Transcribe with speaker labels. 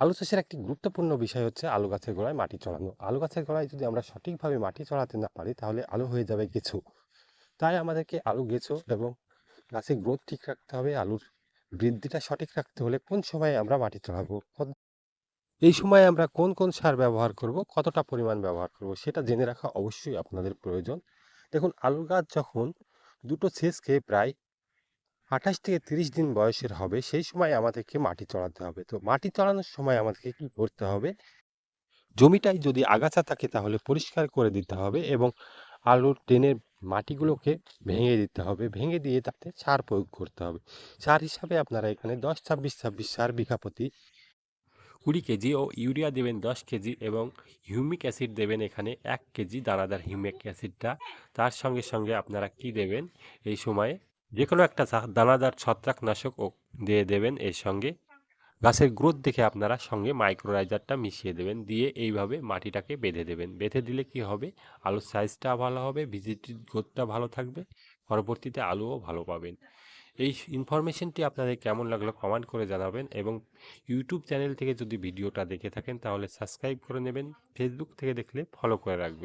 Speaker 1: আলু চাষের একটি গুরুত্বপূর্ণ বিষয় হচ্ছে আলু গাছের গোড়ায় মাটি চড়ানো আলু গাছের গোড়ায় যদি আমরা সঠিকভাবে মাটি চড়াতে না পারি, তাহলে আলু হয়ে যাবে গেছু তাই আমাদেরকে আলু গেছো এবং গাছের গ্রোথ ঠিক রাখতে হবে। আলুর বৃদ্ধিটা সঠিক রাখতে হলে কোন সময়ে আমরা মাটি চড়াবো এই সময় আমরা কোন কোন সার ব্যবহার করব? কতটা পরিমাণ ব্যবহার করব? সেটা জেনে রাখা অবশ্যই আপনাদের প্রয়োজন। দেখুন, আলু গাছ যখন দুটো সেচ খেয়ে প্রায় আঠাশ থেকে তিরিশ দিন বয়সের হবে, সেই সময় আমাদেরকে মাটি চড়াতে হবে। তো মাটি চড়ানোর সময় আমাদেরকে কি করতে হবে? জমিটায় যদি আগাছা থাকে তাহলে পরিষ্কার করে দিতে হবে এবং আলুর টেনের মাটিগুলোকে ভেঙে দিতে হবে। ভেঙে দিয়ে তাতে সার প্রয়োগ করতে হবে। সার হিসাবে আপনারা এখানে দশ, ছাব্বিশ ছাব্বিশ সার বিঘা প্রতি কুড়ি কেজি ও ইউরিয়া দেবেন দশ কেজি এবং হিউমিক অ্যাসিড দেবেন এখানে এক কেজি। দানাদার হিউমিক অ্যাসিডটা তার সঙ্গে সঙ্গে আপনারা কি দেবেন? এই সময়ে যে কোনো একটা দানাদার ছত্রাকনাশক দিয়ে দেবেন এর সঙ্গে। গাছের গ্রোথ দেখে আপনারা সঙ্গে মাইক্রোরাইজারটা মিশিয়ে দেবেন। দিয়ে এইভাবে মাটিটাকে বেঁধে দেবেন। বেঁধে দিলে কি হবে? আলুর সাইজটা ভালো হবে ভিজিটিভ গ্রোথটা ভালো থাকবে, পরবর্তীতে আলুও ভালো পাবেন। এই ইনফরমেশনটি আপনাদের কেমন লাগল কমেন্ট করে জানাবেন এবং ইউটিউব চ্যানেল থেকে যদি ভিডিওটা দেখে থাকেন তাহলে সাবস্ক্রাইব করে নেবেন। ফেসবুক থেকে দেখলে ফলো করে রাখবেন।